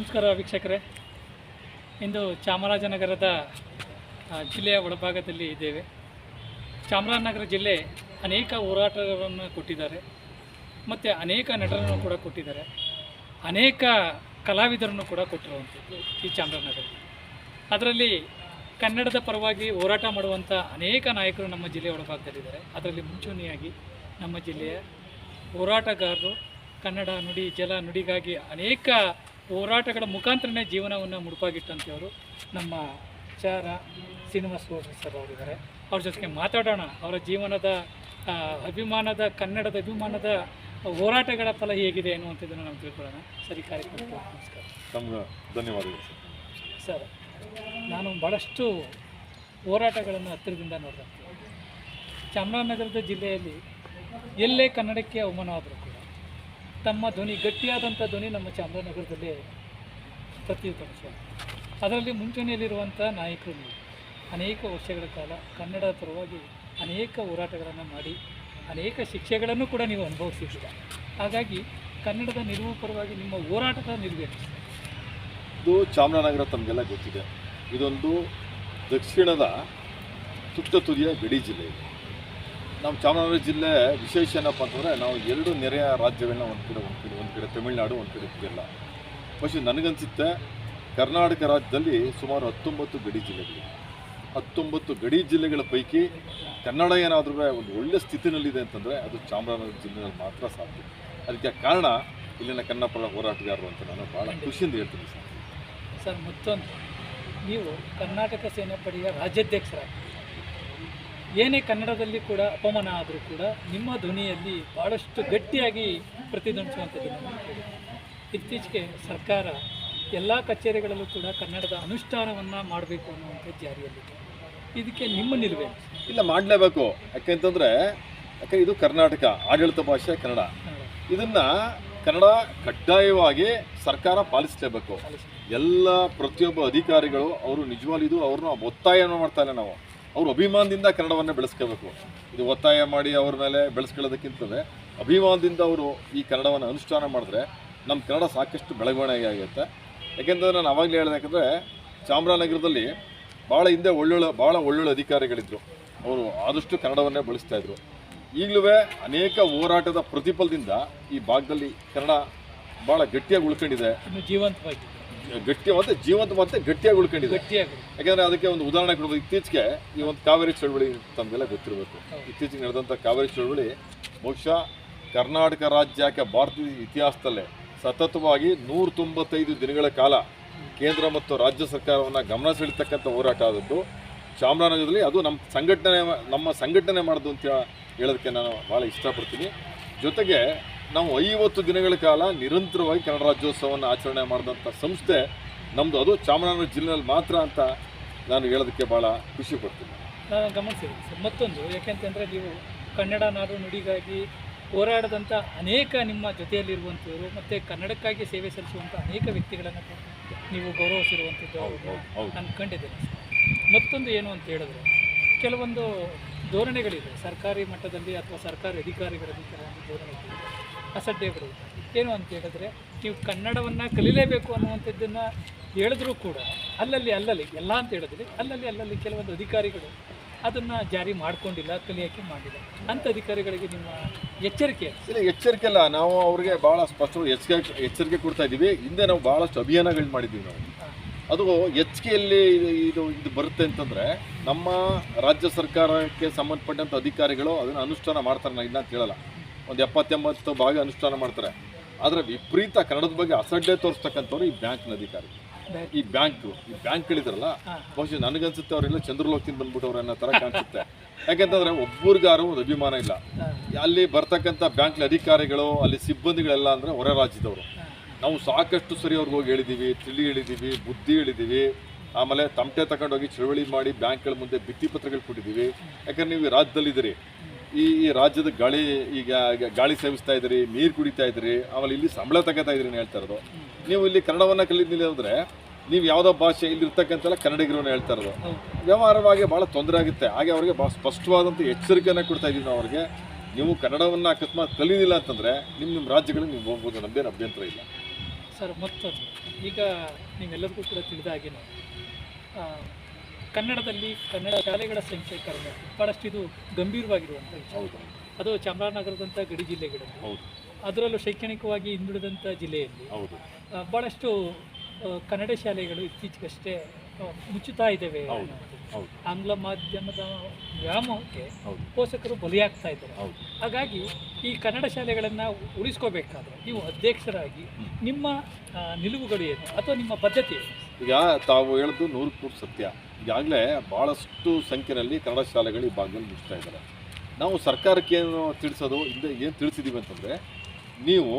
ನಮಸ್ಕಾರ ವೀಕ್ಷಕರೇ. ಇಂದು ಚಾಮರಾಜನಗರದ ಜಿಲ್ಲೆಯ ಒಳಭಾಗದಲ್ಲಿ ಇದ್ದೇವೆ. ಚಾಮರಾಜನಗರ ಜಿಲ್ಲೆ ಅನೇಕ ಹೋರಾಟಗಳನ್ನು ಕೊಟ್ಟಿದ್ದಾರೆ. ಮತ್ತು ಅನೇಕ ನಟರನ್ನು ಕೂಡ ಕೊಟ್ಟಿದ್ದಾರೆ. ಅನೇಕ ಕಲಾವಿದರನ್ನು ಕೂಡ ಕೊಟ್ಟಿರುವಂಥದ್ದು ಈ ಚಾಮರಾಜನಗರ ಅದರಲ್ಲಿ ಕನ್ನಡದ ಪರವಾಗಿ ಹೋರಾಟ ಮಾಡುವಂಥ ಅನೇಕ ನಾಯಕರು ನಮ್ಮ ಜಿಲ್ಲೆಯ ಒಳಭಾಗದಲ್ಲಿದ್ದಾರೆ. ಅದರಲ್ಲಿ ಮುಂಚೂಣಿಯಾಗಿ ನಮ್ಮ ಜಿಲ್ಲೆಯ ಹೋರಾಟಗಾರರು ಕನ್ನಡ ನುಡಿ, ಜಲ ನುಡಿಗಾಗಿ ಅನೇಕ ಹೋರಾಟಗಳ ಮುಖಾಂತರನೇ ಜೀವನವನ್ನು ಮುಡುಪಾಗಿಟ್ಟಂಥವರು ನಮ್ಮ ಚಾರ ಸಿನಿಮಾ ಸರ್ ಅವರಿದ್ದಾರೆ. ಅವ್ರ ಜೊತೆಗೆ ಮಾತಾಡೋಣ. ಅವರ ಜೀವನದ ಅಭಿಮಾನದ ಕನ್ನಡದ ಅಭಿಮಾನದ ಹೋರಾಟಗಳ ಫಲ ಹೇಗಿದೆ ಅನ್ನುವಂಥದ್ದನ್ನು ನಾವು ತಿಳ್ಕೊಳ್ಳೋಣ. ಸರಿ ಕಾರ್ಯಕ್ರಮಕ್ಕೆ ನಮಸ್ಕಾರ. ಧನ್ಯವಾದಗಳು ಸರ್. ಸರ್ ನಾನು ಭಾಳಷ್ಟು ಹೋರಾಟಗಳನ್ನು ಹತ್ತಿರದಿಂದ ನೋಡಿದೆ ಚಾಮರಾಜನಗರದ ಜಿಲ್ಲೆಯಲ್ಲಿ ಎಲ್ಲೇ ಕನ್ನಡಕ್ಕೆ ಅವಮಾನವಾದರು ಕೂಡ ತಮ್ಮ ಧ್ವನಿ, ಗಟ್ಟಿಯಾದಂಥ ಧ್ವನಿ ನಮ್ಮ ಚಾಮರಾಜನಗರದಲ್ಲಿ ಪ್ರತಿಧ್ವನಿಸುವ ಅದರಲ್ಲಿ ಮುಂಚೂಣಿಯಲ್ಲಿರುವಂಥ ನಾಯಕರು ಅನೇಕ ವರ್ಷಗಳ ಕಾಲ ಕನ್ನಡ ಪರವಾಗಿ ಅನೇಕ ಹೋರಾಟಗಳನ್ನು ಮಾಡಿ, ಅನೇಕ ಶಿಕ್ಷೆಗಳನ್ನು ಕೂಡ ನೀವು ಅನುಭವಿಸಿದ್ದೀರ. ಹಾಗಾಗಿ ಕನ್ನಡದ ನಿಲುವು ಪರವಾಗಿ ನಿಮ್ಮ ಹೋರಾಟದ ನಿಲುವೇನು ಇದು ಚಾಮರಾಜನಗರ ತಮಗೆಲ್ಲ ಗೊತ್ತಿದೆ. ಇದೊಂದು ದಕ್ಷಿಣದ ತುತ್ತ ತುದಿಯ ಗಡಿ ಜಿಲ್ಲೆ ನಮ್ಮ ಚಾಮರಾಜನಗರ ಜಿಲ್ಲೆ ವಿಶೇಷ ಏನಪ್ಪ ಅಂತಂದರೆ ನಾವು ಎರಡು ನೆರೆಯ ರಾಜ್ಯಗಳನ್ನ ಒಂದು ಕಡೆ ಒಂದು ಕಡೆ ಒಂದು ಕಡೆ ತಮಿಳ್ನಾಡು ಒಂದು ಕಡೆ ಕೇರಳ ಪಶು ನನಗನ್ಸುತ್ತೆ ಕರ್ನಾಟಕ ರಾಜ್ಯದಲ್ಲಿ ಸುಮಾರು ಹತ್ತೊಂಬತ್ತು ಗಡಿ ಜಿಲ್ಲೆಗಳಿವೆ. ಹತ್ತೊಂಬತ್ತು ಗಡಿ ಜಿಲ್ಲೆಗಳ ಪೈಕಿ ಕನ್ನಡ ಏನಾದರೂ ಒಂದು ಒಳ್ಳೆಯ ಸ್ಥಿತಿನಲ್ಲಿದೆ ಅಂತಂದರೆ ಅದು ಚಾಮರಾಜನಗರ ಜಿಲ್ಲೆಯಲ್ಲಿ ಮಾತ್ರ ಸಾಧ್ಯ. ಅದಕ್ಕೆ ಕಾರಣ ಇಲ್ಲಿನ ಕನ್ನಡಪ್ರ ಹೋರಾಟಗಾರರು ಅಂತ ನಾನು ಭಾಳ ಖುಷಿಯಿಂದ ಹೇಳ್ತೀನಿ ಸರ್. ಸರ್, ಮತ್ತೊಂದು, ನೀವು ಕರ್ನಾಟಕ ಸೇನಾಪಡೆಯ ರಾಜ್ಯಾಧ್ಯಕ್ಷರಾಗಿ ಏನೇ ಕನ್ನಡದಲ್ಲಿ ಕೂಡ ಅಪಮಾನ ಆದರೂ ಕೂಡ ನಿಮ್ಮ ಧ್ವನಿಯಲ್ಲಿ ಭಾಳಷ್ಟು ಗಟ್ಟಿಯಾಗಿ ಪ್ರತಿಧ್ವನಿಸುವಂಥದ್ದನ್ನು ಇತ್ತೀಚೆಗೆ ಸರ್ಕಾರ ಎಲ್ಲ ಕಚೇರಿಗಳಲ್ಲೂ ಕೂಡ ಕನ್ನಡದ ಅನುಷ್ಠಾನವನ್ನು ಮಾಡಬೇಕು ಅನ್ನುವಂಥ ಜಾರಿಯಲ್ಲಿದೆ. ಇದಕ್ಕೆ ನಿಮ್ಮ ನಿಲುವೆ ಇಲ್ಲ ಮಾಡಲೇಬೇಕು. ಯಾಕೆಂತಂದರೆ ಯಾಕೆ ಇದು ಕರ್ನಾಟಕ ಆಡಳಿತ ಭಾಷೆ ಕನ್ನಡ. ಇದನ್ನು ಕನ್ನಡ ಕಡ್ಡಾಯವಾಗಿ ಸರ್ಕಾರ ಪಾಲಿಸಲೇಬೇಕು. ಪಾಲಿಸಿ. ಎಲ್ಲ ಪ್ರತಿಯೊಬ್ಬ ಅಧಿಕಾರಿಗಳು ಅವರು ನಿಜವಾಗ್ಲೂ ಇದು ಅವ್ರನ್ನ ಒತ್ತಾಯನ ಮಾಡ್ತಾ ಇಲ್ಲ ನಾವು. ಅವರು ಅಭಿಮಾನದಿಂದ ಕನ್ನಡವನ್ನು ಬೆಳೆಸ್ಕೋಬೇಕು. ಇದು ಒತ್ತಾಯ ಮಾಡಿ ಅವ್ರ ಮೇಲೆ ಬೆಳೆಸ್ಕೊಳ್ಳೋದಕ್ಕಿಂತಲೇ ಅಭಿಮಾನದಿಂದ ಅವರು ಈ ಕನ್ನಡವನ್ನು ಅನುಷ್ಠಾನ ಮಾಡಿದ್ರೆ ನಮ್ಮ ಕನ್ನಡ ಸಾಕಷ್ಟು ಬೆಳವಣಿಗೆ ಆಗುತ್ತೆ. ಯಾಕೆಂದರೆ ನಾನು ಅವಾಗಲೇ ಹೇಳಿದೆ ಯಾಕಂದರೆ ಚಾಮರಾಜನಗರದಲ್ಲಿ ಭಾಳ ಹಿಂದೆ ಒಳ್ಳೊಳ್ಳೆ ಭಾಳ ಒಳ್ಳೊಳ್ಳೆ ಅಧಿಕಾರಿಗಳಿದ್ದರು ಅವರು ಆದಷ್ಟು ಕನ್ನಡವನ್ನೇ ಬಳಸ್ತಾಯಿದ್ರು ಈಗಲೂ ಅನೇಕ ಹೋರಾಟದ ಪ್ರತಿಫಲದಿಂದ ಈ ಭಾಗದಲ್ಲಿ ಕನ್ನಡ ಭಾಳ ಗಟ್ಟಿಯಾಗಿ ಉಳ್ಕೊಂಡಿದೆ. ಜೀವಂತವಾಗಿದೆ ಜೀವಂತವಾಗಿ ಗಟ್ಟಿ ಮತ್ತೆ ಜೀವಂತ ಮತ್ತೆ ಗಟ್ಟಿಯಾಗಿ ಉಳ್ಕೊಂಡಿದೆ. ಗಟ್ಟಿಯಾಗಿ. ಯಾಕಂದ್ರೆ ಅದಕ್ಕೆ ಒಂದು ಉದಾಹರಣೆ ಕೊಡೋದು ಇತ್ತೀಚೆಗೆ ಈ ಒಂದು ಕಾವೇರಿ ಚಳವಳಿ ತಮಗೆಲ್ಲ ಗೊತ್ತಿರಬೇಕು. ಇತ್ತೀಚೆಗೆ ನಡೆದಂಥ ಕಾವೇರಿ ಚಳವಳಿ ಬಹುಶಃ ಕರ್ನಾಟಕ ರಾಜ್ಯಕ್ಕೆ ಭಾರತದ ಇತಿಹಾಸದಲ್ಲೇ ಸತತವಾಗಿ ನೂರ ತೊಂಬತ್ತೈದು ದಿನಗಳ ಕಾಲ ಕೇಂದ್ರ ಮತ್ತು ರಾಜ್ಯ ಸರ್ಕಾರವನ್ನು ಗಮನ ಸೆಳೀತಕ್ಕಂಥ ಹೋರಾಟ ಆದದ್ದು. ಚಾಮರಾಜನಗರದಲ್ಲಿ ಅದು ನಮ್ಮ ಸಂಘಟನೆ ನಮ್ಮ ಸಂಘಟನೆ ಮಾಡೋದು ಅಂತ ಹೇಳೋದಕ್ಕೆ ನಾನು ಭಾಳ ಇಷ್ಟಪಡ್ತೀನಿ. ಜೊತೆಗೆ ನಾವು ಐವತ್ತು ದಿನಗಳ ಕಾಲ ನಿರಂತರವಾಗಿ ಕನ್ನಡ ರಾಜ್ಯೋತ್ಸವವನ್ನು ಆಚರಣೆ ಮಾಡಿದಂಥ ಸಂಸ್ಥೆ ನಮ್ಮದು ಅದು ಚಾಮರಾಜನಗರ ಜಿಲ್ಲೆಯಲ್ಲಿ ಮಾತ್ರ ಅಂತ ನಾನು ಹೇಳೋದಕ್ಕೆ ಭಾಳ ಖುಷಿ ಪಡ್ತೀನಿ ನಾನು ಗಮನಿಸಿದೆ ಸರ್ ಮತ್ತೊಂದು ಯಾಕೆಂತಂದರೆ ನೀವು ಕನ್ನಡ ನಾಡು ನುಡಿಗಾಗಿ ಹೋರಾಡದಂಥ ಅನೇಕ ನಿಮ್ಮ ಜೊತೆಯಲ್ಲಿರುವಂಥವರು ಮತ್ತು ಕನ್ನಡಕ್ಕಾಗಿ ಸೇವೆ ಸಲ್ಲಿಸುವಂಥ ಅನೇಕ ವ್ಯಕ್ತಿಗಳನ್ನು ನೀವು ಗೌರವಿಸಿರುವಂಥದ್ದು. ನಾನು ಕಂಡಿದ್ದೇನೆ ಸರ್. ಮತ್ತೊಂದು ಏನು ಅಂತ ಹೇಳಿದ್ರೆ ಕೆಲವೊಂದು ಧೋರಣೆಗಳಿದೆ ಸರ್ಕಾರಿ ಮಟ್ಟದಲ್ಲಿ ಅಥವಾ ಸರ್ಕಾರಿ ಅಧಿಕಾರಿಗಳಲ್ಲಿ ಕೆಲವೊಂದು ಧೋರಣೆಗಳಿದೆ ಅಸಡ್ಡೆಗಳು. ಏನು ಅಂತ ಹೇಳಿದ್ರೆ ನೀವು ಕನ್ನಡವನ್ನು ಕಲೀಲೇಬೇಕು ಅನ್ನುವಂಥದ್ದನ್ನು ಹೇಳಿದ್ರೂ ಕೂಡ ಅಲ್ಲಲ್ಲಿ ಅಲ್ಲಲ್ಲಿ ಎಲ್ಲ ಅಂತ ಹೇಳಿದ್ರೆ ಅಲ್ಲಲ್ಲಿ ಅಲ್ಲಲ್ಲಿ ಕೆಲವೊಂದು ಅಧಿಕಾರಿಗಳು ಅದನ್ನು ಜಾರಿ ಮಾಡ್ಕೊಂಡಿಲ್ಲ ಕಲಿಯೋಕೆ ಮಾಡಿಲ್ಲ. ಅಂಥ ಅಧಿಕಾರಿಗಳಿಗೆ ನಿಮ್ಮ ಎಚ್ಚರಿಕೆ ಇಲ್ಲ ಎಚ್ಚರಿಕೆ ಅಲ್ಲ. ನಾವು ಅವ್ರಿಗೆ ಭಾಳ ಸ್ಪಷ್ಟವಾಗಿ ಎಚ್ಚರಿಕೆ ಎಚ್ಚರಿಕೆ ಕೊಡ್ತಾ ಇದ್ದೀವಿ. ಹಿಂದೆ ನಾವು ಭಾಳಷ್ಟು ಅಭಿಯಾನಗಳು ಮಾಡಿದ್ದೀವಿ ನಾವು. ಅದು ಹೆಚ್ಚಿಗೆಯಲ್ಲಿ ಇದು ಇದು ಬರುತ್ತೆ ಅಂತಂದರೆ ನಮ್ಮ ರಾಜ್ಯ ಸರ್ಕಾರಕ್ಕೆ ಸಂಬಂಧಪಟ್ಟಂಥ ಅಧಿಕಾರಿಗಳು ಅದನ್ನು ಅನುಷ್ಠಾನ ಮಾಡ್ತಾರೆ ನಾನು ಇಲ್ಲ ಅಂತ ಹೇಳಲ್ಲ. ಒಂದು ಎಪ್ಪತ್ತೆಂಬತ್ತು ಭಾಗ ಅನುಷ್ಠಾನ ಮಾಡ್ತಾರೆ. ಆದರೆ ವಿಪರೀತ ಕನ್ನಡದ ಬಗ್ಗೆ ಅಸಡ್ಡೆ ತೋರಿಸ್ತಕ್ಕಂಥವ್ರು ಈ ಬ್ಯಾಂಕ್ನ ಅಧಿಕಾರಿ. ಈ ಬ್ಯಾಂಕು ಈ ಬ್ಯಾಂಕ್ ಹೇಳಿದ್ರಲ್ಲ ಬಹುಶಃ ನನಗನ್ಸುತ್ತೆ ಅವರೆಲ್ಲ ಚಂದ್ರಲೋಕದಿಂದ ಬಂದ್ಬಿಟ್ಟವ್ರು ಅನ್ನೋ ಥರ ಕಾಣಿಸುತ್ತೆ. ಯಾಕೆಂತಂದ್ರೆ ಒಬ್ಬರಿಗಾರು ಒಂದು ಅಭಿಮಾನ ಇಲ್ಲ. ಅಲ್ಲಿ ಬರ್ತಕ್ಕಂಥ ಬ್ಯಾಂಕ್ನ ಅಧಿಕಾರಿಗಳು ಅಲ್ಲಿ ಸಿಬ್ಬಂದಿಗಳೆಲ್ಲ ಅಂದರೆ ಹೊರ ರಾಜ್ಯದವರು. ನಾವು ಸಾಕಷ್ಟು ಸರಿ ಅವ್ರಿಗೆ ಹೋಗಿ ಹೇಳಿದ್ದೀವಿ ತಿಳಿ ಹೇಳಿದ್ದೀವಿ ಬುದ್ಧಿ ಹೇಳಿದ್ದೀವಿ ಆಮೇಲೆ ತಮಟೆ ತಗೊಂಡೋಗಿ ಚಳವಳಿ ಮಾಡಿ ಬ್ಯಾಂಕ್ಗಳ ಮುಂದೆ ಭಿತ್ತಿಪತ್ರಗಳು ಕೊಟ್ಟಿದ್ದೀವಿ. ಯಾಕಂದ್ರೆ ನೀವು ಈ ರಾಜ್ಯದಲ್ಲಿದ್ದೀರಿ. ಈ ಈ ರಾಜ್ಯದ ಗಾಳಿ ಈಗ ಗಾಳಿ ಸೇವಿಸ್ತಾ ಇದ್ದೀರಿ, ನೀರು ಕುಡಿತಾ ಇದ್ದೀರಿ, ಆಮೇಲೆ ಇಲ್ಲಿ ಸಂಬಳ ತಗೋತಾ ಇದ್ದೀರಿ ಹೇಳ್ತಾ ಇರೋದು. ನೀವು ಇಲ್ಲಿ ಕನ್ನಡವನ್ನು ಕಲಿತಿಲ್ಲ ಅಂದರೆ ನೀವು ಯಾವುದೋ ಭಾಷೆ ಇಲ್ಲಿ ಇರ್ತಕ್ಕಂತೆಲ್ಲ ಕನ್ನಡಿಗರು ಹೇಳ್ತಾ ಇರೋದು. ವ್ಯವಹಾರವಾಗಿ ಭಾಳ ತೊಂದರೆ ಆಗುತ್ತೆ. ಹಾಗೆ ಅವರಿಗೆ ಭಾಳ ಸ್ಪಷ್ಟವಾದಂಥ ಎಚ್ಚರಿಕೆಯನ್ನು ಕೊಡ್ತಾ ಇದ್ದೀವಿ ನಾವು ಅವ್ರಿಗೆ. ನೀವು ಕನ್ನಡವನ್ನು ಅಕಸ್ಮಾತ್ ಕಲಿದಿಲ್ಲ ಅಂತಂದರೆ ನಿಮ್ಮ ನಿಮ್ಮ ರಾಜ್ಯಗಳಿಗೆ ನೀವು ಹೋಗ್ಬೋದು ನಮ್ದೇನು ಅಭ್ಯಂತರ ಇಲ್ಲ. ಸರ್, ಮತ್ತೊಂದು. ಈಗ ನೀವೆಲ್ಲರಿಗೂ ಕೂಡ ತಿಳಿದಾಗಿನ ಕನ್ನಡದಲ್ಲಿ ಕನ್ನಡ ಶಾಲೆಗಳ ಸಂಖ್ಯೆ ಕಡಿಮೆ. ಭಾಳಷ್ಟು ಇದು ಗಂಭೀರವಾಗಿರುವಂಥ ಹೌದು. ಅದು ಚಾಮರಾಜನಗರದಂಥ ಗಡಿ ಜಿಲ್ಲೆಗಳಲ್ಲಿ ಹೌದು. ಅದರಲ್ಲೂ ಶೈಕ್ಷಣಿಕವಾಗಿ ಹಿಂದುಳಿದಂಥ ಜಿಲ್ಲೆಯಲ್ಲಿ ಹೌದು. ಭಾಳಷ್ಟು ಕನ್ನಡ ಶಾಲೆಗಳು ಇತ್ತೀಚೆಗಷ್ಟೇ ಮುಚ್ಚುತ್ತಾ ಇದ್ದಾವೆ. ಆಂಗ್ಲ ಮಾಧ್ಯಮದ ವ್ಯಾಮೋಹಕ್ಕೆ ಪೋಷಕರು ಬಲಿಯಾಗ್ತಾ ಇದ್ದಾರೆ. ಹಾಗಾಗಿ ಈ ಕನ್ನಡ ಶಾಲೆಗಳನ್ನು ಉಳಿಸ್ಕೋಬೇಕಾದ್ರೆ ನೀವು ಅಧ್ಯಕ್ಷರಾಗಿ ನಿಮ್ಮ ನಿಲುವುಗಳು ಏನು? ಅಥವಾ ನಿಮ್ಮ ಪದ್ಧತಿ ಏನು? ಈಗ ತಾವು ಹೇಳಿದ್ದು ನೂರಕ್ಕೆ ನೂರು ಸತ್ಯ. ಈಗಾಗಲೇ ಭಾಳಷ್ಟು ಸಂಖ್ಯೆಯಲ್ಲಿ ಕನ್ನಡ ಶಾಲೆಗಳು ಈ ಭಾಗದಲ್ಲಿ ಮುಚ್ತಾ ಇದ್ದಾರೆ. ನಾವು ಸರ್ಕಾರಕ್ಕೆ ಏನು ತಿಳಿಸೋದು, ಹಿಂದೆ ಏನು ತಿಳಿಸಿದ್ದೀವಿ ಅಂತಂದರೆ, ನೀವು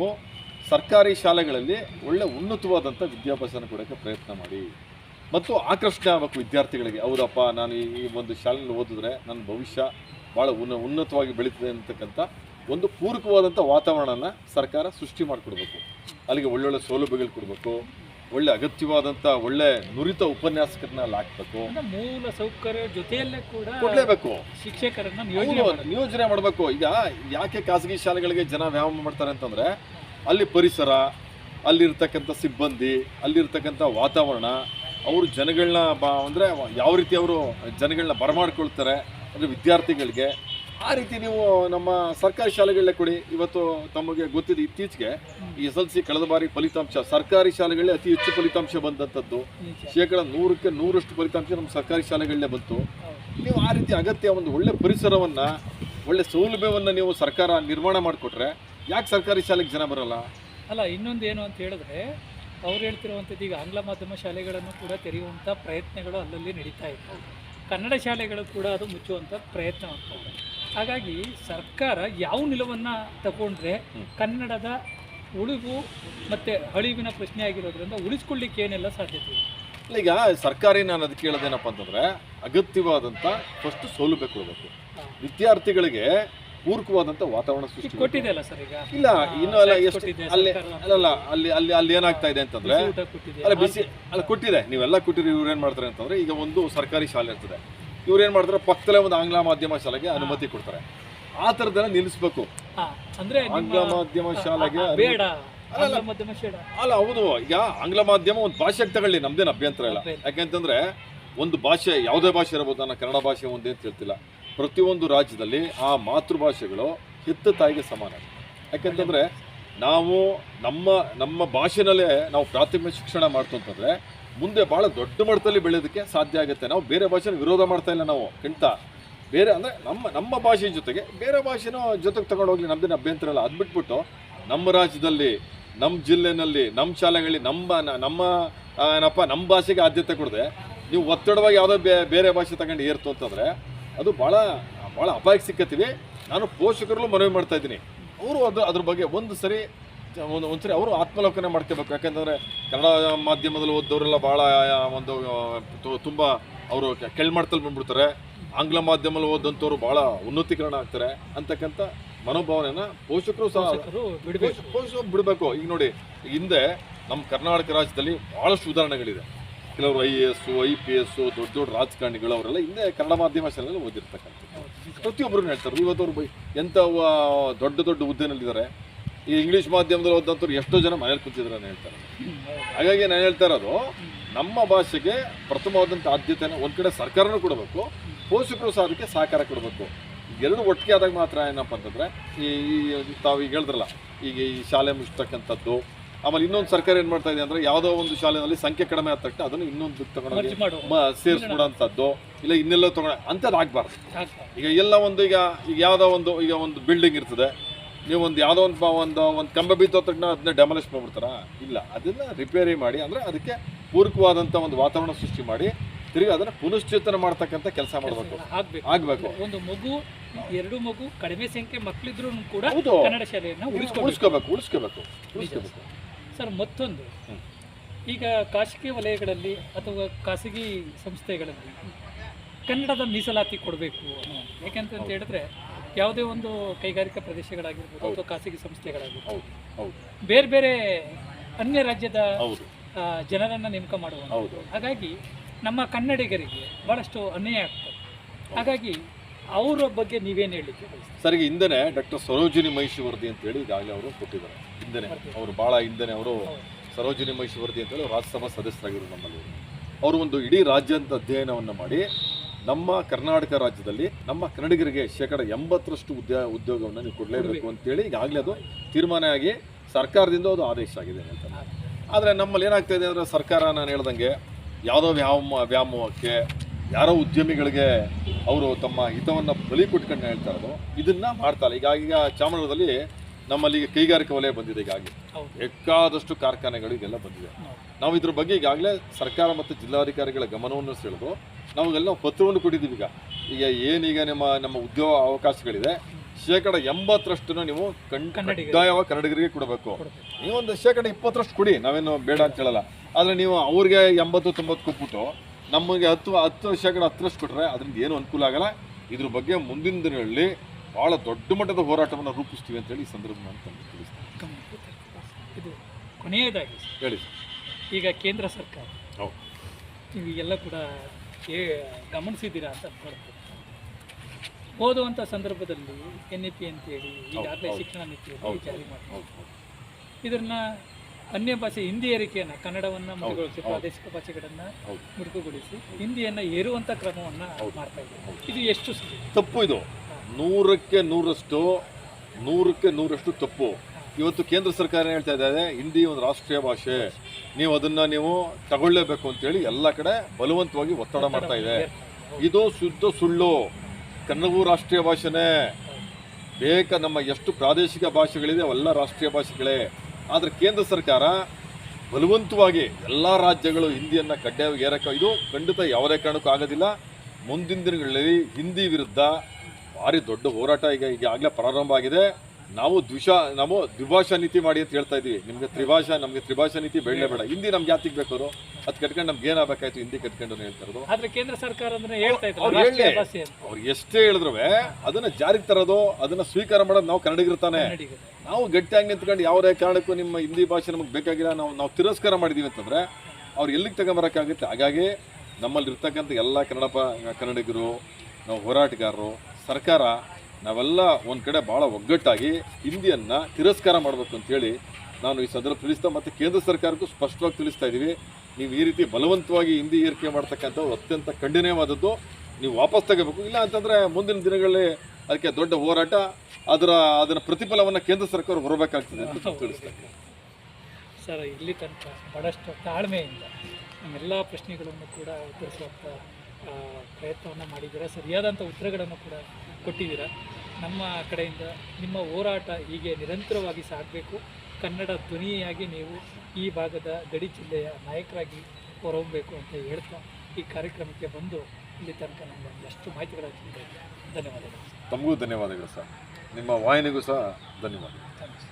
ಸರ್ಕಾರಿ ಶಾಲೆಗಳಲ್ಲಿ ಒಳ್ಳೆ ಉನ್ನತವಾದಂಥ ವಿದ್ಯಾಭ್ಯಾಸನ ಕೊಡೋಕ್ಕೆ ಪ್ರಯತ್ನ ಮಾಡಿ. ಮತ್ತು ಆಕರ್ಷಣೆ ಆಗಬೇಕು ವಿದ್ಯಾರ್ಥಿಗಳಿಗೆ. ಹೌದಪ್ಪ, ನಾನು ಈ ಈ ಒಂದು ಶಾಲೆಯಲ್ಲಿ ಓದಿದ್ರೆ ನನ್ನ ಭವಿಷ್ಯ ಭಾಳ ಉನ್ನ ಉನ್ನತವಾಗಿ ಬೆಳೀತದೆ ಅಂತಕ್ಕಂಥ ಒಂದು ಪೂರಕವಾದಂಥ ವಾತಾವರಣನ ಸರ್ಕಾರ ಸೃಷ್ಟಿ ಮಾಡಿಕೊಡ್ಬೇಕು. ಅಲ್ಲಿಗೆ ಒಳ್ಳೊಳ್ಳೆ ಸೌಲಭ್ಯಗಳು ಕೊಡಬೇಕು. ಒಳ್ಳೆ ಅಗತ್ಯವಾದಂಥ ಒಳ್ಳೆ ನುರಿತ ಉಪನ್ಯಾಸಕರನ್ನ ಲಾಕ್ಬೇಕು. ಹಾಕ್ಬೇಕು ಮೂಲ ಸೌಕರ್ಯ ಜೊತೆಯಲ್ಲೇ ಕೂಡ ಕೊಡಲೇಬೇಕು. ಶಿಕ್ಷಕರನ್ನ ನಿಯೋಜನೆ ಮಾಡಬೇಕು. ಈಗ ಯಾಕೆ ಖಾಸಗಿ ಶಾಲೆಗಳಿಗೆ ಜನ ವ್ಯಾಯಾಮ ಮಾಡ್ತಾರೆ ಅಂತಂದ್ರೆ ಅಲ್ಲಿ ಪರಿಸರ ಅಲ್ಲಿರ್ತಕ್ಕಂಥ ಸಿಬ್ಬಂದಿ ಅಲ್ಲಿರ್ತಕ್ಕಂಥ ವಾತಾವರಣ ಅವರು ಜನಗಳನ್ನ ಬಾ ಅಂದರೆ ಯಾವ ರೀತಿ ಅವರು ಜನಗಳನ್ನ ಬರಮಾಡ್ಕೊಳ್ತಾರೆ ಅಂದರೆ ವಿದ್ಯಾರ್ಥಿಗಳಿಗೆ ಆ ರೀತಿ ನೀವು ನಮ್ಮ ಸರ್ಕಾರಿ ಶಾಲೆಗಳಲ್ಲೇ ಕೊಡಿ. ಇವತ್ತು ತಮಗೆ ಗೊತ್ತಿದೆ ಇತ್ತೀಚೆಗೆ ಈ ಎಸ್ ಎಲ್ ಸಿ ಕಳೆದ ಬಾರಿ ಫಲಿತಾಂಶ ಸರ್ಕಾರಿ ಶಾಲೆಗಳಲ್ಲೇ ಅತಿ ಹೆಚ್ಚು ಫಲಿತಾಂಶ ಬಂದಂಥದ್ದು. ಶೇಕಡ ನೂರಕ್ಕೆ ನೂರಷ್ಟು ಫಲಿತಾಂಶ ನಮ್ಮ ಸರ್ಕಾರಿ ಶಾಲೆಗಳಲ್ಲೇ ಬಂತು. ನೀವು ಆ ರೀತಿ ಅಗತ್ಯ ಒಂದು ಒಳ್ಳೆ ಪರಿಸರವನ್ನ ಒಳ್ಳೆ ಸೌಲಭ್ಯವನ್ನ ನೀವು ಸರ್ಕಾರ ನಿರ್ಮಾಣ ಮಾಡಿಕೊಟ್ರೆ ಯಾಕೆ ಸರ್ಕಾರಿ ಶಾಲೆಗೆ ಜನ ಬರಲ್ಲ? ಅಲ್ಲ ಇನ್ನೊಂದು ಏನು ಅಂತ ಹೇಳಿದ್ರೆ ಅವ್ರು ಹೇಳ್ತಿರುವಂಥದ್ದು ಈಗ ಆಂಗ್ಲ ಮಾಧ್ಯಮ ಶಾಲೆಗಳನ್ನು ಕೂಡ ತೆರೆಯುವಂಥ ಪ್ರಯತ್ನಗಳು ಅಲ್ಲಲ್ಲಿ ನಡೀತಾ ಇತ್ತು ಕನ್ನಡ ಶಾಲೆಗಳು ಕೂಡ ಅದು ಮುಚ್ಚುವಂಥ ಪ್ರಯತ್ನ ಆಗ್ತಾ ಇದೆ. ಹಾಗಾಗಿ ಸರ್ಕಾರ ಯಾವ ನಿಲುವನ್ನು ತಗೊಂಡ್ರೆ ಕನ್ನಡದ ಉಳಿವು ಮತ್ತು ಅಳಿವಿನ ಪ್ರಶ್ನೆ ಆಗಿರೋದ್ರಿಂದ ಉಳಿಸ್ಕೊಳ್ಳಿಕ್ಕೆ ಏನೆಲ್ಲ ಸಾಧ್ಯತೆ ಇದೆ? ಈಗ ಸರ್ಕಾರಿ ನಾನು ಅದಕ್ಕೆ ಹೇಳೋದೇನಪ್ಪ ಅಂತಂದ್ರೆ ಅಗತ್ಯವಾದಂಥ ಫಸ್ಟ್ ಸೌಲಭ್ಯ ಕೊಡಬೇಕು ವಿದ್ಯಾರ್ಥಿಗಳಿಗೆ ಪೂರಕವಾದಂಥ ವಾತಾವರಣ ಸೃಷ್ಟಿ ಕೊಟ್ಟಿದೆ ಅಲ್ಲ ಸರ್ ಈಗ? ಇಲ್ಲ ಇನ್ನು ಅಲ್ಲ ಎಷ್ಟು ಅಲ್ಲಿ ಅಲ್ಲಲ್ಲ ಅಲ್ಲಿ ಅಲ್ಲಿ ಅಲ್ಲಿ ಏನಾಗ್ತಾ ಇದೆ ಅಂತಂದ್ರೆ ಅಲ್ಲ ಬಿಸಿ ಅಲ್ಲ ಕೊಟ್ಟಿದೆ. ನೀವೆಲ್ಲ ಕೊಟ್ಟಿರಿ ಇವ್ರು ಏನು ಮಾಡ್ತಾರೆ ಅಂತಂದ್ರೆ ಈಗ ಒಂದು ಸರ್ಕಾರಿ ಶಾಲೆ ಇರ್ತದೆ. ಇವ್ರು ಏನು ಮಾಡ್ತಾರೆ? ಪಕ್ಕದಲ್ಲೇ ಒಂದು ಆಂಗ್ಲ ಮಾಧ್ಯಮ ಶಾಲೆಗೆ ಅನುಮತಿ ಕೊಡ್ತಾರೆ. ಆ ತರದನ್ನ ನಿಲ್ಲಿಸ್ಬೇಕು. ಅಂದ್ರೆ ಆಂಗ್ಲ ಮಾಧ್ಯಮ ಶಾಲೆಗೆ ಬೇಡ. ಅಲ್ಲ ಹೌದು. ಈಗ ಆಂಗ್ಲ ಮಾಧ್ಯಮ ಒಂದು ಭಾಷೆಗೆ ತಗೊಳ್ಳಿ ನಮ್ದೇನು ಅಭ್ಯಂತರ ಇಲ್ಲ. ಯಾಕೆಂತಂದ್ರೆ ಒಂದು ಭಾಷೆ ಯಾವುದೇ ಭಾಷೆ ಇರ್ಬೋದು ನಾನು ಕನ್ನಡ ಭಾಷೆ ಒಂದೇ ತಿಳ್ತಿಲ್ಲ ಪ್ರತಿಯೊಂದು ರಾಜ್ಯದಲ್ಲಿ ಆ ಮಾತೃಭಾಷೆಗಳು ಹೆತ್ತ ತಾಯಿಗೆ ಸಮಾನ. ಯಾಕೆಂತಂದ್ರೆ ನಾವು ನಮ್ಮ ನಮ್ಮ ಭಾಷೆನಲ್ಲೇ ನಾವು ಪ್ರಾಥಮಿಕ ಶಿಕ್ಷಣ ಮಾಡ್ತು ಅಂತಂದ್ರೆ ಮುಂದೆ ಭಾಳ ದೊಡ್ಡ ಮಟ್ಟದಲ್ಲಿ ಬೆಳೆಯೋದಕ್ಕೆ ಸಾಧ್ಯ ಆಗುತ್ತೆ. ನಾವು ಬೇರೆ ಭಾಷೆನ ವಿರೋಧ ಮಾಡ್ತಾ ಇಲ್ಲ ನಾವು. ಖಂಡಿತ. ಬೇರೆ ಅಂದರೆ ನಮ್ಮ ನಮ್ಮ ಭಾಷೆ ಜೊತೆಗೆ ಬೇರೆ ಭಾಷೆನೂ ಜೊತೆಗೆ ತಗೊಂಡು ಹೋಗ್ಲಿ, ನಮ್ದೇನು ಅಭ್ಯಂತರ ಇಲ್ಲ. ಅದು ಬಿಟ್ಬಿಟ್ಟು ನಮ್ಮ ರಾಜ್ಯದಲ್ಲಿ, ನಮ್ಮ ಜಿಲ್ಲೆನಲ್ಲಿ, ನಮ್ಮ ಶಾಲೆಗಳಲ್ಲಿ, ನಮ್ಮ ನಮ್ಮ ಏನಪ್ಪ, ನಮ್ಮ ಭಾಷೆಗೆ ಆದ್ಯತೆ ಕೊಡದೆ ನೀವು ಒತ್ತಡವಾಗಿ ಯಾವುದೋ ಬೇರೆ ಭಾಷೆ ತಗೊಂಡು ಏರ್ತು ಅಂತಂದರೆ ಅದು ಭಾಳ ಭಾಳ ಅಪಾಯಕ್ಕೆ ಸಿಕ್ಕತ್ತೀವಿ ನಾನು ಪೋಷಕರಲ್ಲೂ ಮನವಿ ಮಾಡ್ತಾ ಇದ್ದೀನಿ. ಅವರು ಅದು ಅದ್ರ ಬಗ್ಗೆ ಒಂದು ಸರಿ ಒಂದು ಒಂದ್ಸರಿ ಅವರು ಆತ್ಮಲೋಕನೆ ಮಾಡ್ಕೋಬೇಕು. ಯಾಕಂತಂದರೆ ಕನ್ನಡ ಮಾಧ್ಯಮದಲ್ಲಿ ಓದೋರೆಲ್ಲ ಭಾಳ ಒಂದು ತುಂಬ ಅವರು ಕೆಳಮಟ್ಟದಲ್ಲಿ ಬಂದ್ಬಿಡ್ತಾರೆ. ಆಂಗ್ಲ ಮಾಧ್ಯಮದಲ್ಲಿ ಓದಂಥವ್ರು ಭಾಳ ಉನ್ನತೀಕರಣ ಆಗ್ತಾರೆ. ಅಂತಕ್ಕಂಥ ಮನೋಭಾವನೆಯನ್ನ ಪೋಷಕರು ಸಹ ಪೋಷಕರು ಬಿಡಬೇಕು. ಈಗ ನೋಡಿ ಹಿಂದೆ ನಮ್ಮ ಕರ್ನಾಟಕ ರಾಜ್ಯದಲ್ಲಿ ಭಾಳಷ್ಟು ಉದಾಹರಣೆಗಳಿದೆ. ಕೆಲವರು I A S I P S ದೊಡ್ಡ ದೊಡ್ಡ ರಾಜಕಾರಣಿಗಳು ಅವರೆಲ್ಲ ಹಿಂದೆ ಕನ್ನಡ ಮಾಧ್ಯಮ ಶಾಲೆಯಲ್ಲಿ ಓದಿರ್ತಕ್ಕಂಥ ಪ್ರತಿಯೊಬ್ಬರು ಹೇಳ್ತಾರೆ. ಇವತ್ತು ಅವರು ಎಂಥ ದೊಡ್ಡ ದೊಡ್ಡ ಹುದ್ದೆನಲ್ಲಿದ್ದಾರೆ. ಈ ಇಂಗ್ಲೀಷ್ ಮಾಧ್ಯಮದಲ್ಲಿ ಓದಂತವ್ರು ಎಷ್ಟೋ ಜನ ಮನೇಲಿ ಕೂತಿದ್ರು ಅಂತ ಹೇಳ್ತಾರೆ. ಹಾಗಾಗಿ ನಾನು ಹೇಳ್ತಾ ಇರೋದು ನಮ್ಮ ಭಾಷೆಗೆ ಪ್ರಥಮವಾದಂಥ ಆದ್ಯತೆನ ಒಂದು ಕಡೆ ಸರ್ಕಾರನೂ ಕೊಡಬೇಕು ಪೋಷಕರು ಸಹ ಅದಕ್ಕೆ ಸಹಕಾರ ಕೊಡಬೇಕು. ಎರಡು ಒಟ್ಟಿಗೆ ಆದಾಗ ಮಾತ್ರ ಏನಪ್ಪ ಅಂತಂದರೆ ಈ ಈ ತಾವು ಈಗ ಹೇಳಿದ್ರಲ್ಲ ಈಗ ಈ ಶಾಲೆ ಮುಗಿಸ್ತಕ್ಕಂಥದ್ದು ಆಮೇಲೆ ಇನ್ನೊಂದು ಸರ್ಕಾರ ಏನು ಮಾಡ್ತಾ ಇದೆ ಅಂದರೆ ಯಾವುದೋ ಒಂದು ಶಾಲೆಯಲ್ಲಿ ಸಂಖ್ಯೆ ಕಡಿಮೆ ಆದ ತಕ್ಷಣ ಅದನ್ನು ಇನ್ನೊಂದು ತಗೊಂಡೋಗಿ ಸೇರಿಸ್ಬಿಡೋಂಥದ್ದು ಇಲ್ಲ ಇನ್ನೆಲ್ಲ ತೊಗೊಂಡ ಅಂಥದ್ದು ಆಗಬಾರ್ದು. ಈಗ ಎಲ್ಲ ಒಂದು ಈಗ ಈಗ ಯಾವುದೋ ಒಂದು ಈಗ ಒಂದು ಬಿಲ್ಡಿಂಗ್ ಇರ್ತದೆ ನೀವು ಒಂದು ಯಾವುದೋ ಒಂದು ಒಂದು ಒಂದು ಕಂಬ ಬಿದ್ದೋ ತಕ್ಷಣ ಅದನ್ನ ಡೆಮಾಲಿಷ್ ಮಾಡ್ಬಿಡ್ತಾರ? ಇಲ್ಲ. ಅದನ್ನು ರಿಪೇರಿ ಮಾಡಿ ಅಂದರೆ ಅದಕ್ಕೆ ಪೂರಕವಾದಂಥ ಒಂದು ವಾತಾವರಣ ಸೃಷ್ಟಿ ಮಾಡಿ ತಿರುಗಿ ಅದನ್ನು ಪುನಶ್ಚೇತನ ಮಾಡ್ತಕ್ಕಂಥ ಕೆಲಸ ಮಾಡಬೇಕು. ಆಗ್ಬೇಕು. ಆಗಬೇಕು. ಒಂದು ಮಗು ಎರಡು ಮಗು ಕಡಿಮೆ ಸಂಖ್ಯೆ ಮಕ್ಕಳಿದ್ರು ಕೂಡ ಕನ್ನಡ ಶಾಲೆಯನ್ನ ಉಳಿಸ್ಕೋಬೇಕು. ಉಳಿಸ್ಕೋಬೇಕು ಉಳಿಸ್ಕೋಬೇಕು ಸರ್. ಮತ್ತೊಂದು. ಈಗ ಖಾಸಗಿ ವಲಯಗಳಲ್ಲಿ ಅಥವಾ ಖಾಸಗಿ ಸಂಸ್ಥೆಗಳಲ್ಲಿ ಕನ್ನಡದ ಮೀಸಲಾತಿ ಕೊಡಬೇಕು. ಯಾಕೆಂತ ಹೇಳಿದ್ರೆ ಯಾವುದೇ ಒಂದು ಕೈಗಾರಿಕಾ ಪ್ರದೇಶಗಳಾಗಿರ್ಬೋದು ಅಥವಾ ಖಾಸಗಿ ಸಂಸ್ಥೆಗಳಾಗಿರ್ಬೋದು. ಹೌದು ಹೌದು. ಬೇರೆ ಬೇರೆ ಅನ್ಯ ರಾಜ್ಯದ ಜನರನ್ನು ನೇಮಕ ಮಾಡುವ ಹೌದು. ಹಾಗಾಗಿ ನಮ್ಮ ಕನ್ನಡಿಗರಿಗೆ ಭಾಳಷ್ಟು ಅನ್ಯಾಯ ಆಗ್ತದೆ. ಹಾಗಾಗಿ ಅವರ ಬಗ್ಗೆ ನೀವೇನು ಸರಿಗೆ ಸರ್ ಈಗ ಹಿಂದೆನೆ ಡಾಕ್ಟರ್ ಸರೋಜಿನಿ ಮಹಿಷಿ ವರದಿ ಅಂತೇಳಿ ಈಗಾಗಲೇ ಅವರು ಕೊಟ್ಟಿದ್ದಾರೆ. ಹಿಂದೆ ಅವರು ಭಾಳ ಹಿಂದೆ ಅವರು ಸರೋಜಿನಿ ಮೈಸೂರ್ದಿ ಅಂತೇಳಿ ರಾಜ್ಯಸಭಾ ಸದಸ್ಯರಾಗಿರು ನಮ್ಮಲ್ಲಿ. ಅವರು ಒಂದು ಇಡೀ ರಾಜ್ಯಾಂತ ಅಧ್ಯಯನವನ್ನು ಮಾಡಿ ನಮ್ಮ ಕರ್ನಾಟಕ ರಾಜ್ಯದಲ್ಲಿ ನಮ್ಮ ಕನ್ನಡಿಗರಿಗೆ ಶೇಕಡ ಎಂಬತ್ತರಷ್ಟು ಉದ್ಯೋಗ ಉದ್ಯೋಗವನ್ನು ನೀವು ಕೊಡಲೇಬೇಕು ಅಂತೇಳಿ ಈಗಾಗಲೇ ಅದು ತೀರ್ಮಾನ ಆಗಿ ಸರ್ಕಾರದಿಂದ ಅದು ಆದೇಶ ಆಗಿದೆ ಅಂತ. ಆದರೆ ನಮ್ಮಲ್ಲಿ ಏನಾಗ್ತಾ ಇದೆ ಅಂದರೆ ಸರ್ಕಾರ ನಾನು ಹೇಳ್ದಂಗೆ ಯಾವುದೋ ವ್ಯಾಮ ವ್ಯಾಮೋಹಕ್ಕೆ ಯಾರೋ ಉದ್ಯಮಿಗಳಿಗೆ ಅವರು ತಮ್ಮ ಹಿತವನ್ನು ಬಲಿ ಕೊಟ್ಕೊಂಡು ಹೇಳ್ತಾ ಇರೋದು ಇದನ್ನು ಮಾಡ್ತಾರೆ ಈಗ ಈಗ ಚಾಮರಾಜದಲ್ಲಿ ನಮ್ಮಲ್ಲಿ ಈಗ ಕೈಗಾರಿಕಾ ವಲಯ ಬಂದಿದೆ ಈಗಾಗಿ ಬೇಕಾದಷ್ಟು ಕಾರ್ಖಾನೆಗಳು ಇದೆಲ್ಲ ಬಂದಿದೆ. ನಾವು ಇದ್ರ ಬಗ್ಗೆ ಈಗಾಗಲೇ ಸರ್ಕಾರ ಮತ್ತು ಜಿಲ್ಲಾಧಿಕಾರಿಗಳ ಗಮನವನ್ನು ಸೆಳೆದು ನಾವೆಲ್ಲ ಪತ್ರವನ್ನು ಕೊಟ್ಟಿದ್ದೀವಿ ಈಗ. ಈಗ ಏನೀಗ ನಿಮ್ಮ ನಮ್ಮ ಉದ್ಯೋಗ ಅವಕಾಶಗಳಿದೆ ಶೇಕಡ ಎಂಬತ್ತರಷ್ಟನ್ನು ನೀವು ಕಣ್. ಕಡ್ಡಾಯವಾಗಿ ಕನ್ನಡಿಗರಿಗೆ ಕೊಡಬೇಕು. ನೀವು ನೀವೊಂದು ಶೇಕಡ ಇಪ್ಪತ್ತರಷ್ಟು ಕೊಡಿ ನಾವೇನು ಬೇಡ ಅಂತ ಹೇಳಲ್ಲ. ಆದರೆ ನೀವು ಅವ್ರಿಗೆ ಎಂಬತ್ತು ತೊಂಬತ್ತು ಕೊಟ್ಬಿಟ್ಟು ನಮಗೆ ಹತ್ತು ಹತ್ತು ಶೇಕಡ ಹತ್ತರಷ್ಟು ಕೊಟ್ಟರೆ ಅದರಿಂದ ಏನು ಅನುಕೂಲ ಆಗಲ್ಲ. ಇದ್ರ ಬಗ್ಗೆ ಮುಂದಿನ ದಿನಗಳಲ್ಲಿ ಭಾಳ ದೊಡ್ಡ ಮಟ್ಟದ ಹೋರಾಟವನ್ನು ರೂಪಿಸ್ತೀವಿ ಅಂತ ಹೇಳಿ ಈ ಸಂದರ್ಭ ನಾನು ತಿಳಿಸ್ತೀನಿ. ಕೊನೆಯದಾಗಿ ಹೇಳಿ ಈಗ ಕೇಂದ್ರ ಸರ್ಕಾರ. ನೀವು ಎಲ್ಲ ಕೂಡ ಏ- ಗಮನಿಸಿದ್ದೀರಾ ಅಂತ ಓದುವಂಥ ಸಂದರ್ಭದಲ್ಲಿ ಎನ್ ಇ ಪಿ ಅಂತೇಳಿ ಈಗಾಗಲೇ. ಶಿಕ್ಷಣ ನೀತಿಯಲ್ಲಿ ಹೌದು. ಜಾರಿ ಮಾಡಿ ಇದನ್ನ ಅನ್ಯ ಭಾಷೆ ಹಿಂದಿ ಏರಿಕೆಯನ್ನು ಕನ್ನಡವನ್ನು ಹೌದು. ಪ್ರಾದೇಶಿಕ ಭಾಷೆಗಳನ್ನು ಮುಡುಕುಗೊಳಿಸಿ ಹಿಂದಿಯನ್ನು ಏರುವಂಥ ಕ್ರಮವನ್ನು. ಮಾಡ್ತಾ ಇದ್ದಾರೆ. ಇದು ಎಷ್ಟು ತಪ್ಪು ಇದು. ನೂರಕ್ಕೆ ನೂರಷ್ಟು ನೂರಕ್ಕೆ ನೂರಷ್ಟು ತಪ್ಪು. ಇವತ್ತು ಕೇಂದ್ರ ಸರ್ಕಾರ ಹೇಳ್ತಾ ಇದ್ದಾರೆ, ಹಿಂದಿ ಒಂದು ರಾಷ್ಟ್ರೀಯ ಭಾಷೆ. ನೀವು ಅದನ್ನ ನೀವು ತಗೊಳ್ಳೇಬೇಕು ಅಂತೇಳಿ ಎಲ್ಲ ಕಡೆ ಬಲವಂತವಾಗಿ ಒತ್ತಡ ಮಾಡ್ತಾ ಇದೆ. ಇದು ಶುದ್ಧ ಸುಳ್ಳು. ಕನ್ನಡವೂ ರಾಷ್ಟ್ರೀಯ ಭಾಷೆನೇ. ಬೇಕ ನಮ್ಮ ಎಷ್ಟು ಪ್ರಾದೇಶಿಕ ಭಾಷೆಗಳಿದೆ, ಅವೆಲ್ಲ ರಾಷ್ಟ್ರೀಯ ಭಾಷೆಗಳೇ. ಆದರೆ ಕೇಂದ್ರ ಸರ್ಕಾರ ಬಲವಂತವಾಗಿ ಎಲ್ಲ ರಾಜ್ಯಗಳು ಹಿಂದಿಯನ್ನು ಕಡ್ಡಾಯವಾಗಿ ಏರಕ, ಇದು ಖಂಡಿತ ಯಾವುದೇ ಕಾರಣಕ್ಕೂ ಆಗೋದಿಲ್ಲ. ಮುಂದಿನ ದಿನಗಳಲ್ಲಿ ಹಿಂದಿ ವಿರುದ್ಧ ಭಾರಿ ದೊಡ್ಡ ಹೋರಾಟ ಈಗ, ಈಗಾಗಲೇ ಪ್ರಾರಂಭ ಆಗಿದೆ. ನಾವು ದ್ವಿಷಾ ನಾವು ದ್ವಿಭಾಷಾ ನೀತಿ ಮಾಡಿ ಅಂತ ಹೇಳ್ತಾ ಇದ್ದೀವಿ. ನಿಮಗೆ ತ್ರಿಭಾಷಾ ನಮಗೆ ತ್ರಿಭಾಷಾ ನೀತಿ ಬೇಡಲೇ ಬೇಡ. ಹಿಂದಿ ನಮ್ಗೆ ಯಾತಿಗೆ ಬೇಕಾದ್ರು. ಅವರು ಅದು ಕಟ್ಕೊಂಡು ನಮ್ಗೆ ಏನಾಗಬೇಕಾಯ್ತು ಹಿಂದಿ ಕಟ್ಕೊಂಡು ಅಂತ ಹೇಳ್ತಾ ಇರೋದು ಆದ್ರೆ ಕೇಂದ್ರ ಸರ್ಕಾರ ಅಂದ್ರೆ ಹೇಳ್ತಾ ಇದ್ದಾರೆ ಅವ್ರು ಎಷ್ಟೇ ಹೇಳಿದ್ರು ಅದನ್ನ ಜಾರಿಗೆ ತರೋದು ಅದನ್ನ ಸ್ವೀಕಾರ ಮಾಡೋದು ನಾವು ಕನ್ನಡಿಗಿರ್ತಾನೆ ಕನ್ನಡಿಗರು. ನಾವು ಗಟ್ಟಿಯಾಗಿ ನಿಂತ್ಕೊಂಡು ಯಾವುದೇ ಕಾರಣಕ್ಕೂ ನಿಮ್ಮ ಹಿಂದಿ ಭಾಷೆ ನಮಗೆ ಬೇಕಾಗಿಲ್ಲ. ನಾವು ನಾವು ತಿರಸ್ಕಾರ ಮಾಡಿದೀವಿ ಅಂತಂದ್ರೆ ಅವ್ರು ಎಲ್ಲಿಗೆ ತಗೊಂಬರೋಕ್ಕಾಗುತ್ತೆ ಹಾಗಾಗಿ ನಮ್ಮಲ್ಲಿ ಇರ್ತಕ್ಕಂಥ ಎಲ್ಲ ಕನ್ನಡ ಕನ್ನಡಿಗರು ನಾವು ಹೋರಾಟಗಾರರು ಸರ್ಕಾರ ನಾವೆಲ್ಲ ಒಂದು ಕಡೆ ಭಾಳ ಒಗ್ಗಟ್ಟಾಗಿ ಹಿಂದಿಯನ್ನು ತಿರಸ್ಕಾರ ಮಾಡಬೇಕು ಅಂತೇಳಿ ನಾನು ಈ ಸಂದರ್ಭ ತಿಳಿಸ್ತಾ ಮತ್ತು ಕೇಂದ್ರ ಸರ್ಕಾರಕ್ಕೂ ಸ್ಪಷ್ಟವಾಗಿ ತಿಳಿಸ್ತಾ ಇದ್ದೀವಿ ನೀವು ಈ ರೀತಿ ಬಲವಂತವಾಗಿ ಹಿಂದಿ ಏರಿಕೆ ಮಾಡ್ತಕ್ಕಂಥದ್ದು ಅತ್ಯಂತ ಖಂಡನೀಯವಾದದ್ದು. ನೀವು ವಾಪಸ್ ತಗೋಬೇಕು. ಇಲ್ಲ ಅಂತಂದರೆ ಮುಂದಿನ ದಿನಗಳಲ್ಲಿ ಅದಕ್ಕೆ ದೊಡ್ಡ ಹೋರಾಟ ಅದರ ಅದರ ಪ್ರತಿಫಲವನ್ನು ಕೇಂದ್ರ ಸರ್ಕಾರ ಬರಬೇಕಾಗ್ತದೆ ಅಂತ ತಿಳಿಸ್ತಾ ಇದ್ದೀನಿ. ಸರ್ ಇಲ್ಲಿ ತನಕ ಬಹಳಷ್ಟು ತಾಳ್ಮೆಯಿಂದ ನಮ್ಮೆಲ್ಲ ಪ್ರಶ್ನೆಗಳನ್ನು ಕೂಡ ಉತ್ತರಿಸುವಂಥ ಪ್ರಯತ್ನವನ್ನು ಮಾಡಿದ್ದೀರಾ? ಸರಿಯಾದಂಥ ಉತ್ತರಗಳನ್ನು ಕೂಡ ಕೊಟ್ಟಿದ್ದೀರಾ? ನಮ್ಮ ಕಡೆಯಿಂದ ನಿಮ್ಮ ಹೋರಾಟ ಹೀಗೆ ನಿರಂತರವಾಗಿ ಸಾಗಬೇಕು. ಕನ್ನಡ ಧ್ವನಿಯಾಗಿ ನೀವು ಈ ಭಾಗದ ಗಡಿ ಜಿಲ್ಲೆಯ ನಾಯಕರಾಗಿ ಹೊರಹೊಮ್ಮಬೇಕು ಅಂತ ಹೇಳ್ತಾ ಈ ಕಾರ್ಯಕ್ರಮಕ್ಕೆ ಬಂದು ಇಲ್ಲಿ ತನಕ ನಮ್ಮ ಎಷ್ಟು ನೀಡಿದ್ದೀರಿ. ಧನ್ಯವಾದಗಳು. ತಮಗೂ ಧನ್ಯವಾದಗಳು ಸರ್. ನಿಮ್ಮ ವಾಹಿನಿಗೂ ಸಹ ಧನ್ಯವಾದ ಥ್ಯಾಂಕ್ಸ್